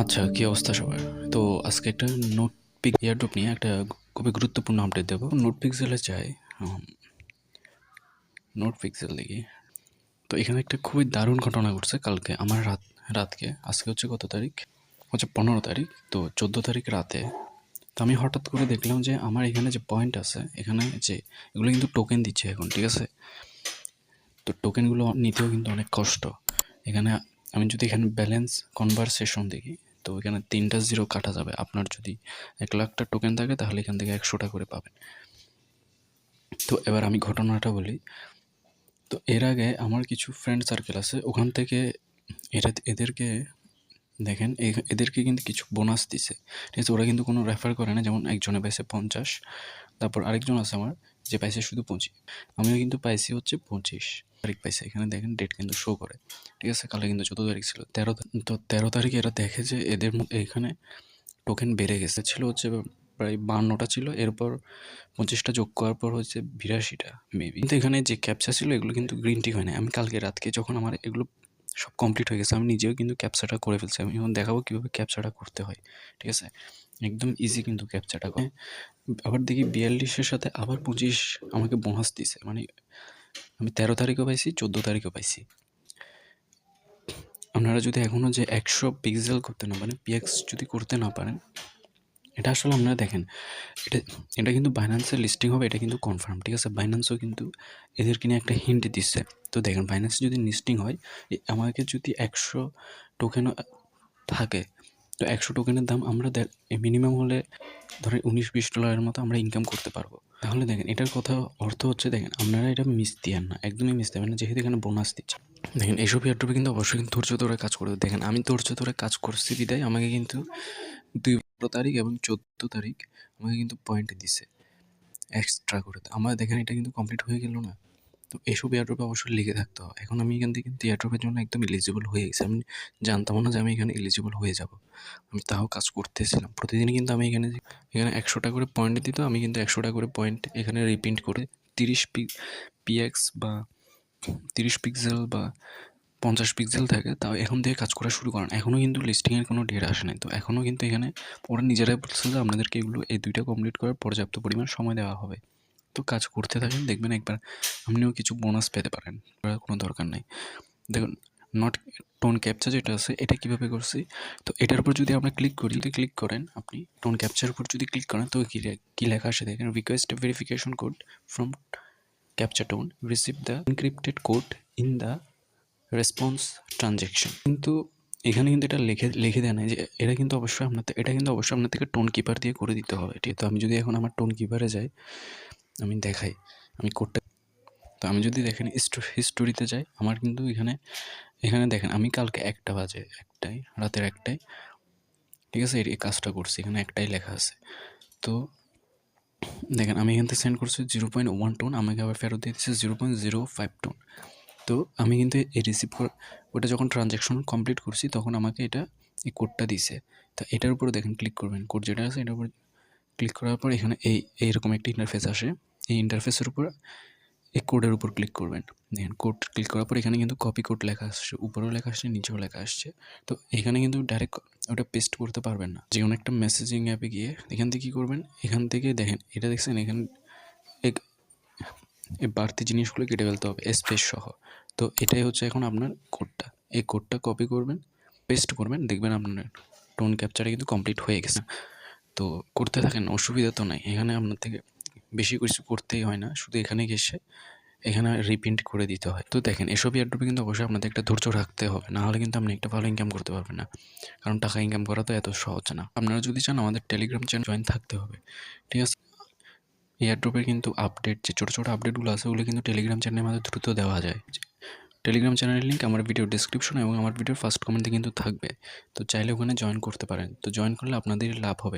আচ্ছা কী অবস্থা সবার? তো আজকে একটা নোট পিক এয়ারড্রপ নিয়ে একটা খুবই গুরুত্বপূর্ণ আপডেট দেবো। নোট পিক্সেলে চাই নোট পিক্সেল দেখি। তো এখানে একটা খুবই দারুণ ঘটনা ঘটছে কালকে, আমার রাত, রাতকে। আজকে হচ্ছে কত তারিখ? হচ্ছে পনেরো তারিখ, তো চোদ্দ তারিখ রাতে। তো আমি হঠাৎ করে দেখলাম যে আমার এখানে যে পয়েন্ট আছে, এখানে যে এগুলো কিন্তু টোকেন দিচ্ছে এখন, ঠিক আছে? তো টোকেনগুলো নিতেও কিন্তু অনেক কষ্ট। এখানে আমি যদি এখানে ব্যালেন্স কনভারসেশন দেখি তো এখানে তিনটা জিরো কাটা যাবে। আপনার যদি এক লাখটা টোকেন থাকে, তাহলে এখান থেকে একশোটা করে পাবেন। তো এবার আমি ঘটনাটা বলি। তো এর আগে আমার কিছু ফ্রেন্ড সার্কেল আছে, ওখান থেকে এরা, এদেরকে দেখেন এদেরকে কিন্তু কিছু বোনাস দিছে। ঠিক আছে, ওরা কিন্তু কোনো রেফার করে না, যেমন একজনে পাইছে পঞ্চাশ তারপর আরেকজন আছে আমার, যে পাইছে শুধু পঁচিশ। আমিও কিন্তু পাইছি হচ্ছে পঁচিশ। তারিখ পাইছে। এখানে দেখেন ডেট কিন্তু শো করে। ঠিক আছে? কালে কিন্তু চোদ্দ তারিখ ছিল। তেরো তো তেরো তারিখে এরা দেখে যে এদের এখানে টোকেন বেড়ে গেছে। ছিল হচ্ছে প্রায় বান্নটা ছিল। এরপর পঁচিশটা যোগ করার পর হচ্ছে বিরাশিটা মেবি কিন্তু এখানে যে ক্যাপচা ছিল, এগুলো কিন্তু গ্রিন টি হয় না আমি কালকে রাতকে যখন আমার এগুলো সব কমপ্লিট হয়ে গেছে। আমি নিজেও কিন্তু ক্যাপচাটা করে ফেলছি। আমি এখন দেখাবো কীভাবে ক্যাপচাটা করতে হয়, ঠিক আছে? একদম ইজি কিন্তু ক্যাপচাটা করে। আবার দেখি বিয়াল্লিশের সাথে আবার পঁচিশ আমাকে বোনাস দিছে। মানে আমি তেরো তারিখও পাইছি, চোদ্দ তারিখও পাইছি। আপনারা যদি এখনও যে একশো পিক্সেল করতে না পারেন পিএক্স যদি করতে না পারেন এটা আসলে আপনারা দেখেন, এটা এটা কিন্তু বাইন্যান্সের লিস্টিং হবে, এটা কিন্তু কনফার্ম ঠিক আছে? বাইন্যান্সও কিন্তু এদেরকে নিয়ে একটা হিন্ট দিচ্ছে। তো দেখেন বাইন্যান্সে যদি লিস্টিং হয় আমাকে যদি একশো টোকেন থাকে, তো একশো টোকেনের দাম আমরা মিনিমাম হলে ধরেন উনিশ বিশ ডলারের মতো আমরা ইনকাম করতে পারব। তাহলে দেখেন, এটার কথা, অর্থ হচ্ছে দেখেন, আপনারা এটা মিস দিয়েন না, একদমই মিস দেবেন না, যেহেতু এখানে বোনাস দিচ্ছে। দেখেন, এইসব এয়ারড্রপে কিন্তু অবশ্যই কিন্তু ধৈর্য ধরে কাজ করবে। দেখেন, আমি ধৈর্য ধরে কাজ করছি বিদায়, আমাকে কিন্তু দুই তারিখ এবং চোদ্দ তারিখ আমাকে কিন্তু পয়েন্ট দিছে। এক্সট্রা করে। আমার দেখেন এটা কিন্তু কমপ্লিট হয়ে গেল না। তো এসব এয়ারড্রপে অবশ্যই লিখে থাকতে হবে এখন আমি এখান থেকে কিন্তু এয়ারড্রপের জন্য একদম এলিজিবল হয়ে গেছি। আমি জানতাম না যে আমি এখানে এলিজিবল হয়ে যাব। আমি তাও কাজ করতেছিলাম। প্রতিদিনই কিন্তু আমি এখানে এখানে একশোটা করে পয়েন্ট দিত। আমি কিন্তু একশোটা করে পয়েন্ট এখানে রিপ্রিন্ট করে তিরিশ পি পিএক্স বা তিরিশ পিক্সেল বা পঞ্চাশ পিক্সেল থাকে, তাও এখন থেকে কাজ করা শুরু করেন। এখনও কিন্তু লিস্টিংয়ের কোনো ডেট আসে নাই। তো এখনও কিন্তু এখানে ওরা নিজেরাই বলছে যে আপনাদেরকে এগুলো, এই দুইটা কমপ্লিট করার পর্যাপ্ত পরিমাণ সময় দেওয়া হবে। তো কাজ করতে থাকেন, দেখবেন একবার আপনিও কিছু বোনাস পেতে পারেন। কোনো দরকার নাই। দেখুন নট টোন ক্যাপচার যেটা আছে, এটা কীভাবে করছি? তো এটার উপর যদি আমরা ক্লিক করি, যদি ক্লিক করেন, আপনি টোন ক্যাপচার উপর যদি ক্লিক করেন, তো কী লেখা আসে দেখেন? Request verification code from capture tone receive the encrypted code in the response transaction কিন্তু এখানে কিন্তু এটা লিখে লিখে দেয় না যে এটা কিন্তু অবশ্যই আপনার এটা কিন্তু অবশ্যই আপনার থেকে টোন কিপার দিয়ে করে দিতে হবে। ঠিক তো আমি যদি এখন আমার টোন কিপারে যাই, আমি দেখাই, আমি কোডটা তো আমি যদি দেখেন হিস্টোরিতে যাই, আমার কিন্তু এখানে এখানে দেখেন আমি কালকে একটা বাজে, একটাই, রাতের একটাই, ঠিক আছে, এই কাজটা করছি, এখানে একটাই লেখা আছে। তো দেখেন আমি এখান থেকে সেন্ড করছি জিরো পয়েন্ট ওয়ান টোন আমাকে আবার ফেরত দিয়ে দিচ্ছে zero point zero five tone তো আমি কিন্তু এই রিসিভ ওটা যখন ট্রানজ্যাকশন কমপ্লিট করছি, তখন আমাকে এটা এই কোডটা দিছে। তো এটার উপরে দেখেন ক্লিক করবেন। কোড যেটা আছে, এটার উপর ক্লিক করার পর এখানে এই, এইরকম একটি ইন্টারফেস আসে। এই ইন্টারফেসের উপর এই কোডের উপর ক্লিক করবেন। দেখেন কোড ক্লিক করার পর এখানে কিন্তু কপি কোড লেখা আসছে। উপরেও লেখা আসছে, নিচেও লেখা আসছে। তো এখানে কিন্তু ডাইরেক্ট ওটা পেস্ট করতে পারবেন না। যে কোনো একটা মেসেজিং অ্যাপে গিয়ে এখান থেকে কী করবেন? এখান থেকে দেখেন, এটা দেখছেন, এখানে এই বাড়তি জিনিসগুলো কেটে ফেলতে হবে স্পেস সহ। তো এটাই হচ্ছে এখন আপনার কোডটা এই কোডটা কপি করবেন পেস্ট করবেন, দেখবেন আপনার টোন ক্যাপচারে কিন্তু কমপ্লিট হয়ে গেছে। তো করতে থাকেন, অসুবিধা তো নাই। এখানে আপনার থেকে বেশি কিছু করতেই হয় না, শুধু এখানে গেছে এখানে রিপ্রিন্ট করে দিতে হয়। তো দেখেন, এসব এয়ারড্রপে কিন্তু অবশ্যই আপনাদের একটা ধৈর্য রাখতে হবে, না হলে কিন্তু আপনি একটা ভালো ইনকাম করতে পারবেন না। কারণ টাকা ইনকাম করা তো এত সহজ না। আপনারা যদি চান আমাদের টেলিগ্রাম চ্যানেল জয়েন থাকতে হবে, ঠিক আছে? এয়ারড্রপের কিন্তু আপডেট যে ছোটো ছোটো আপডেটগুলো আছে, ওগুলো কিন্তু টেলিগ্রাম চ্যানেলের মাধ্যমে দ্রুত দেওয়া যায়। টেলিগ্রাম চ্যানেলের লিঙ্ক আমার ভিডিও ডিসক্রিপশন এবং আমার ভিডিওর ফার্স্ট কমেন্টে কিন্তু থাকবে। তো চাইলে ওখানে জয়েন করতে পারেন। তো জয়েন করলে আপনাদের লাভ হবে।